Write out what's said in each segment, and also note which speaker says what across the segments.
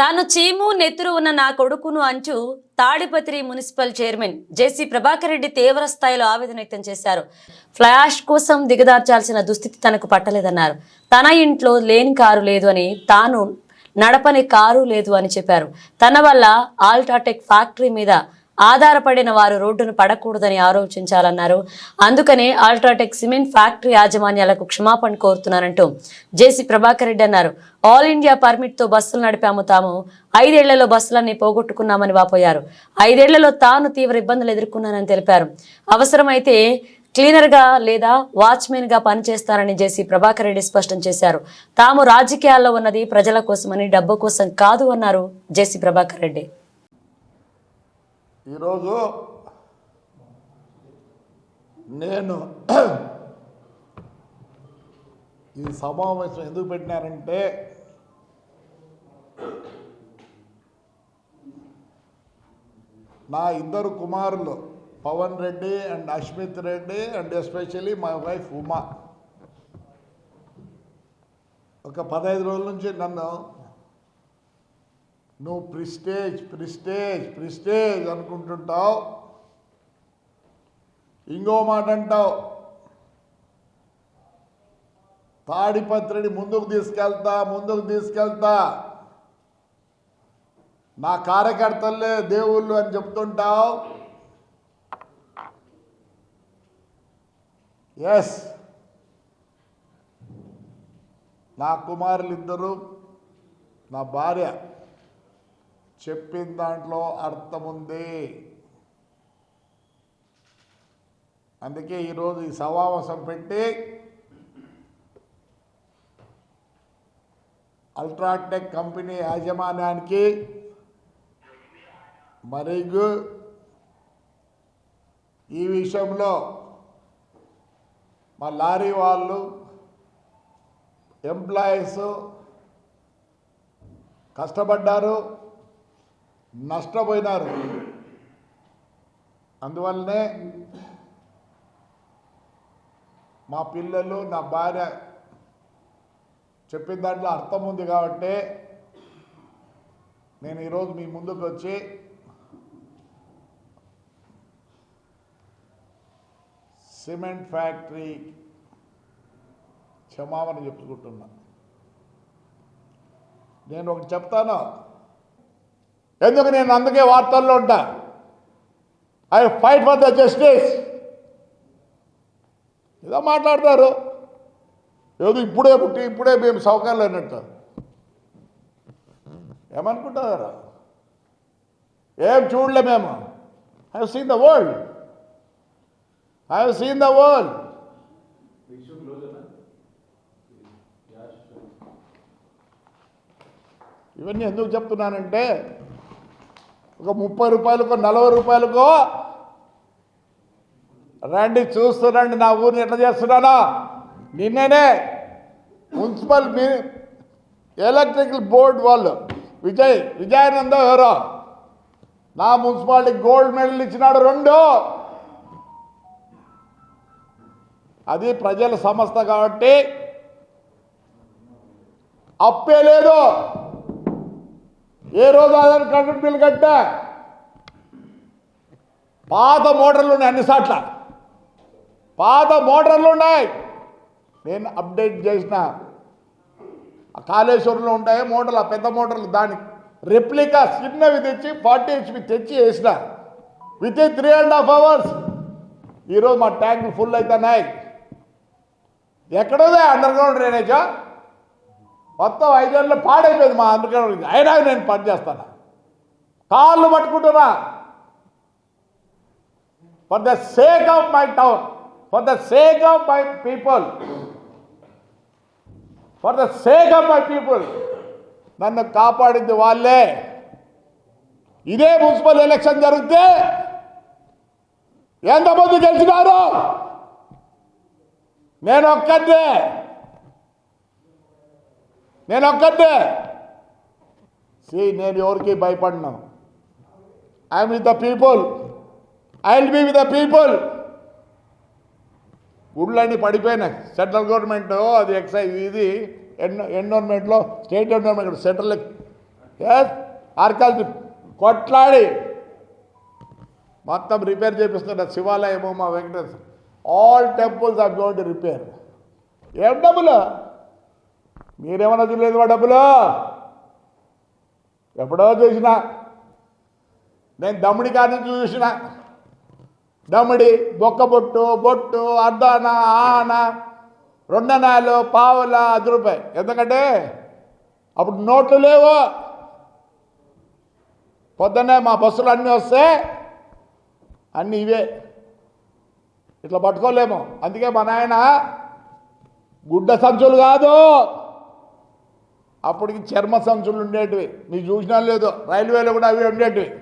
Speaker 1: తాను చీము నెత్తురు ఉన్న నా కొడుకును అంచు Tadipatri municipal chairman JC Prabhakar Reddy తీవ్ర స్థాయిలో ఆవేదన వ్యక్తం చేశారు. ఫ్లాష్ కోసం దిగదార్చాల్సిన దుస్థితి తనకు పట్టలేదన్నారు. తన ఇంట్లో లేని కారు లేదు అని తాను నడపని కారు లేదు అని చెప్పారు. తన వల్ల ఆల్టాటెక్ ఫ్యాక్టరీ మీద ఆధారపడిన వారు రోడ్డును పడకూడదని ఆలోచించాలన్నారు. అందుకనే అల్ట్రాటెక్ సిమెంట్ ఫ్యాక్టరీ యాజమాన్యాలకు క్షమాపణ కోరుతున్నారంటూ జేసీ ప్రభాకర్ రెడ్డి అన్నారు. ఆల్ ఇండియా పర్మిట్తో బస్సులు నడిపాము తాము. ఐదేళ్ళలో బస్సులన్నీ పోగొట్టుకున్నామని వాపోయారు. ఐదేళ్ళలో తాను తీవ్ర ఇబ్బందులు ఎదుర్కొన్నానని తెలిపారు. అవసరమైతే క్లీనర్గా లేదా వాచ్మెన్గా పనిచేస్తారని జేసీ ప్రభాకర్ రెడ్డి స్పష్టం చేశారు. తాము రాజకీయాల్లో ఉన్నది ప్రజల కోసమని డబ్బు కోసం కాదు అన్నారు జేసీ ప్రభాకర్ రెడ్డి.
Speaker 2: ఈరోజు నేను ఈ సమావేశం ఎందుకు పెట్టినారంటే నా ఇద్దరు కుమారులు Pavan Reddy and Ashmith Reddy and especially my wife Uma. ఒక పదహైదు రోజుల నుంచి నన్ను నువ్వు ప్రిస్టేజ్ ప్రిస్టేజ్ ప్రిస్టేజ్ అనుకుంటుంటావు. ఇంకో మాట అంటావు. తాడిపత్రిని ముందుకు తీసుకెళ్తా ముందుకు తీసుకెళ్తా. నా కార్యకర్తలే దేవుళ్ళు అని చెప్తుంటావు. ఎస్ నా కుమారులు ఇద్దరు నా భార్య. చెప్పిన దాంట్లో అర్థం ఉంది అందుకే ఈరోజు ఈ సమావేశం పెట్టి అల్ట్రాటెక్ కంపెనీ యాజమాన్యానికి మరియు ఈ విషయంలో మా లారీ వాళ్ళు ఎంప్లాయీస్ కష్టపడ్డారు. నష్టపోయినారు. అందువల్లనే మా పిల్లలు నా భార్య చెప్పిన దాంట్లో అర్థం ఉంది కాబట్టి నేను ఈరోజు మీ ముందుకు వచ్చి సిమెంట్ ఫ్యాక్టరీ క్షమాపణ చెప్పుకుంటున్నా. నేను ఒకటి చెప్తాను. ఎందుకు నేను అందుకే వార్తల్లో ఉంటా? I fight for the justice ఏదో మాట్లాడతారు. ఏదో ఇప్పుడే పుట్టి ఇప్పుడే మేము సౌకర్యాలు అన్నట్టు ఏమనుకుంటారు? ఏం చూడలే మేము. I seen the world I seen the world ఇవన్నీ ఎందుకు చెప్తున్నానంటే ఒక ముప్పై రూపాయలకో నలభై రూపాయలకో. రండి చూస్తురండి నా ఊరిని ఎట్లా చేస్తున్నానా. నిన్ననే మున్సిపల్ మీ ఎలక్ట్రికల్ బోర్డు వాళ్ళు విజయ్ విజయానంద ఎవరో నా మున్సిపాలిటీ గోల్డ్ మెడల్ ఇచ్చినాడు రెండు. అది ప్రజల సంస్థ కాబట్టి అప్పే లేదు. ఏ రోజు ఆధార్ కరెంట్ బిల్ కట్టా? పాత మోటార్లు ఉన్నాయి అన్ని సాట్ల. పాత మోటార్లు ఉన్నాయి. నేను అప్డేట్ చేసిన. ఆ కాళేశ్వరంలో ఉంటాయి మోటార్లు ఆ పెద్ద మోటార్లు. దాని రెప్లికా చిన్నవి తెచ్చి ఫార్టీ హెచ్పి తెచ్చి వేసిన. With in three and half hours ఈరోజు మా ట్యాంకులు ఫుల్ అవుతున్నాయి ఎక్కడోదే? అండర్ గ్రౌండ్ డ్రైనేజా మొత్తం ఐదేళ్ళు పాడైపోయింది మా అందుకని అయినా నేను పని చేస్తాను? కాళ్ళు పట్టుకుంటున్నా. For the sake of my town for the sake of my people for the sake of my people నన్ను కాపాడింది వాళ్ళే. ఇదే మున్సిపల్ ఎలక్షన్ జరిగితే ఎంతమంది గెలిచినారు? నేను ఒక్కదే నేను ఒక్కదే సి నేను ఎవరికి భయపడినా. I'm with the people I will be with the people గుళ్ళన్నీ పడిపోయినాయి. సెంట్రల్ గవర్నమెంట్ అది ఎక్సైజ్ ఇది ఎన్ ఎన్విరాన్మెంట్లో స్టేట్ ఎన్విరాన్మెంట్ సెంట్రల్ ఎస్ ఆర్కాలజీ కొట్లాడి. మొత్తం రిపేర్ చేపిస్తున్న శివాలయము మా Venkateswara. All temples are going to repair ఏం డబ్బులు? మీరేమన్నా చూడలేదు మా డబ్బులు? ఎప్పుడో చూసిన. నేను దమ్ముడి కాడి నుంచి చూసిన. దమ్ముడి బొక్క బొట్టు బొట్టు అర్ధాన ఆన రెండనాలు పావుల అది రూపాయి. ఎందుకంటే అప్పుడు నోట్లు లేవు. పొద్దున్నే మా బస్సులు అన్నీ వస్తే అన్నీ ఇవే. ఇట్లా పట్టుకోలేము. అందుకే మా నాయన గుడ్డ సంచులు కాదు. అప్పటికి చర్మ సంచులు ఉండేటివి. మీరు చూసినా లేదు. రైల్వేలో కూడా అవి ఉండేటివి.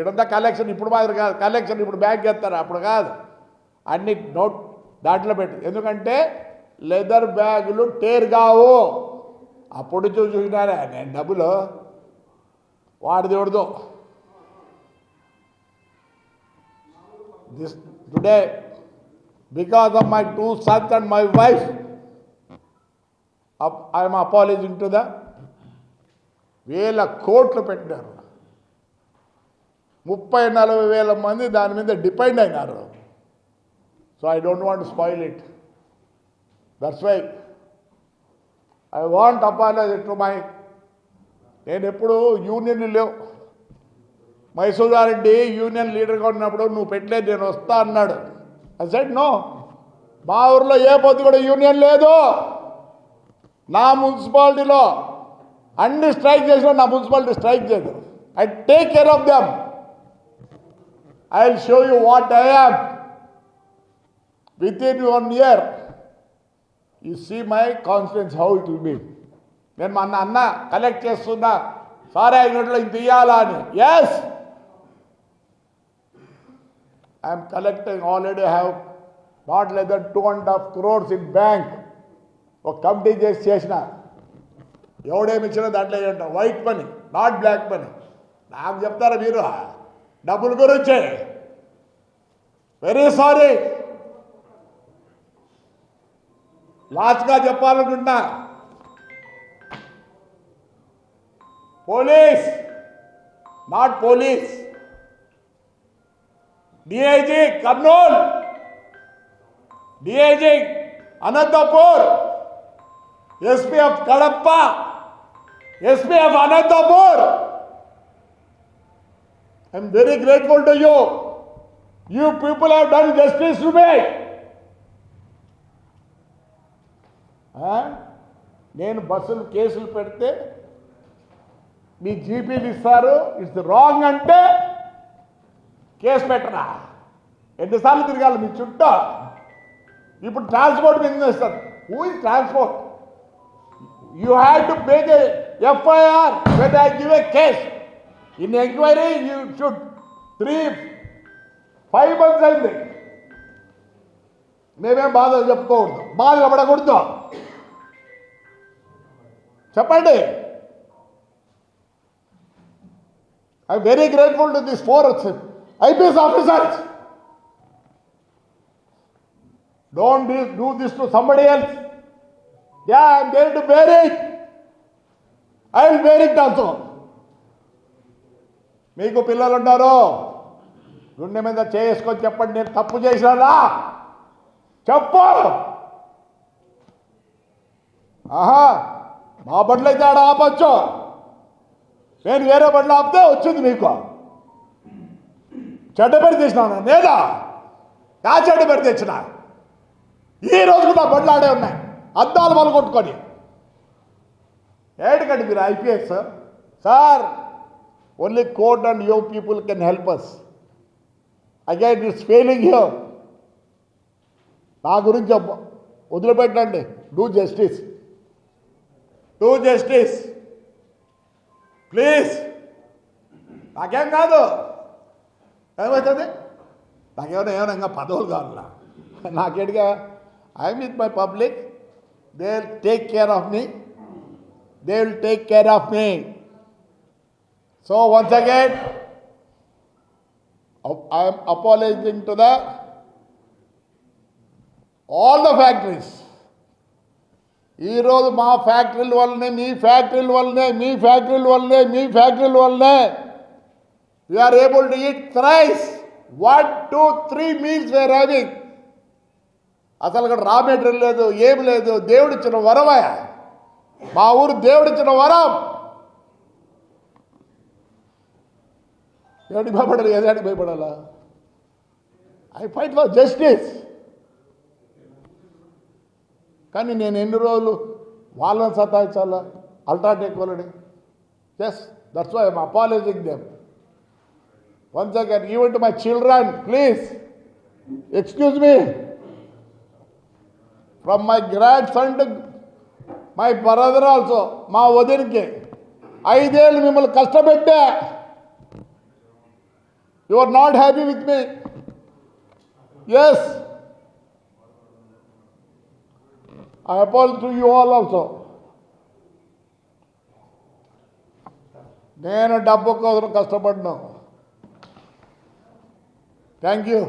Speaker 2: ఇడంతా కలెక్షన్ ఇప్పుడు మాదిరి కాదు. కలెక్షన్ ఇప్పుడు బ్యాగ్ ఎత్తారు అప్పుడు కాదు. అన్ని నోట్ దాంట్లో పెట్టి. ఎందుకంటే లెదర్ బ్యాగులు టేర్ కావు. అప్పుడు చూసి చూసినారే. నేను డబ్బులు వాడిది ఎవరిదో. This today because of my two sons and my wife I'm apologizing to the వేల కోట్లు పెట్టినారు. ముప్పై నలభై వేల మంది దాని మీద డిపెండ్ అయినారు. So I don't want spoil it that's why I want apology to my నేను ఎప్పుడు యూనియన్ లేవు. మైసూరారెడ్డి యూనియన్ లీడర్గా ఉన్నప్పుడు నువ్వు పెట్టలేదు నేను వస్తా అన్నాడు. ఐ సెడ్ నో మా ఊర్లో ఏ పొద్దు కూడా యూనియన్ లేదు. నా మున్సిపాలిటీలో అన్ని స్ట్రైక్ చేసినా నా మున్సిపాలిటీ స్ట్రైక్ చేయదు I take care of them I will show you what I am with in one year you see my confidence how it will be నేను మా అన్న అన్న కలెక్ట్ చేస్తున్నా. సారీ అయినట్లో ఇంత ఇయ్యాలా అని. Yes I'm collecting already have not less than two and half crores in bank ఒక committee చేసి చేసిన ఎవడేమి ఇచ్చినా దాంట్లో ఏంటో white money not black money నాకు చెప్తారా మీరు? డబ్బుల గురించి. వెరీ సారీ లాస్ట్గా చెప్పాలనుకుంటున్నా. Police not police DIG Kurnool DIG Anantapur SP of Kadapa SP of Anantapur. I'm very grateful to you you people have done justice to me నేను బస్సులు కేసులు పెడితే మీ జీపీలు ఇస్తారు. ఇట్స్ రాంగ్ అంటే కేసు పెట్టరా? ఎన్నిసార్లు తిరగాలి మీ చుట్టూ? ఇప్పుడు ట్రాన్స్పోర్ట్ మీద ఇస్తారు who is transport you have to make a FIR when I give a case in enquiry you should three five months అయింది మేమేం బాధ చెప్పుకోకూడదు బాధ పడకూడదు చెప్పండి. I very grateful to this four IPS officers don't do this to somebody else ya I'm there to bear it. I will bear it also. మీకు పిల్లలు ఉన్నారు గుండె మీద చేసుకొని చెప్పండి నేను తప్పు చేసినా చెప్పు. ఆహా మా బండ్లు అయితే ఆడ ఆపచ్చు. నేను వేరే బండ్లు ఆపితే వచ్చింది మీకు. చెడ్డ పెట్టి తెచ్చినాను? నేనా నా చెడ్డ పెట్టి తెచ్చిన? ఈ రోజుకు నా బండ్లు ఆడే ఉన్నాయి. అద్దాలు పలగొట్టుకొని. ఏడకండి మీరు IPS sir? Sir only court and you people can help us again it's failing you నా గురించి వదిలిపెట్టండి. Do justice do justice please నాకేం కాదు. ఏమవుతుంది నాకేమైనా ఏమైనా ఇంకా పదవులు కావాలా? నాకేడిగా I with my public they will take care of me they will take care of me so once again I'm apologizing to the all the factories. ఈరోజు మా ఫ్యాక్టరీల వల్లనే మీ ఫ్యాక్టరీల వల్లనే మీ ఫ్యాక్టరీల వల్లనే మీ ఫ్యాక్టరీల వల్లనే we're able to eat thrice one two three meals were having అసలు ఇక్కడ రా మెటీరియల్ లేదు ఏం లేదు దేవుడిచ్చిన వరమయ మా ఊరు దేవుడిచ్చిన వరం. ఏడికి భయపడాలి ఏదానికి భయపడాలా? I fight for justice. కానీ నేను ఎన్ని రోజులు వాళ్ళని సతాయించాలా? అల్ట్రాటెక్ వాళ్ళని. Yes that's why I'm apologizing them once again even to my children please excuse me from my grand son to my brother also మా వదినికి ఐదేళ్ళు మిమ్మల్ని కష్టపెట్టా you are not happy with me yes I అపాల్ to you all also నేను డబ్బు కోసం కష్టపడ్డాను thank you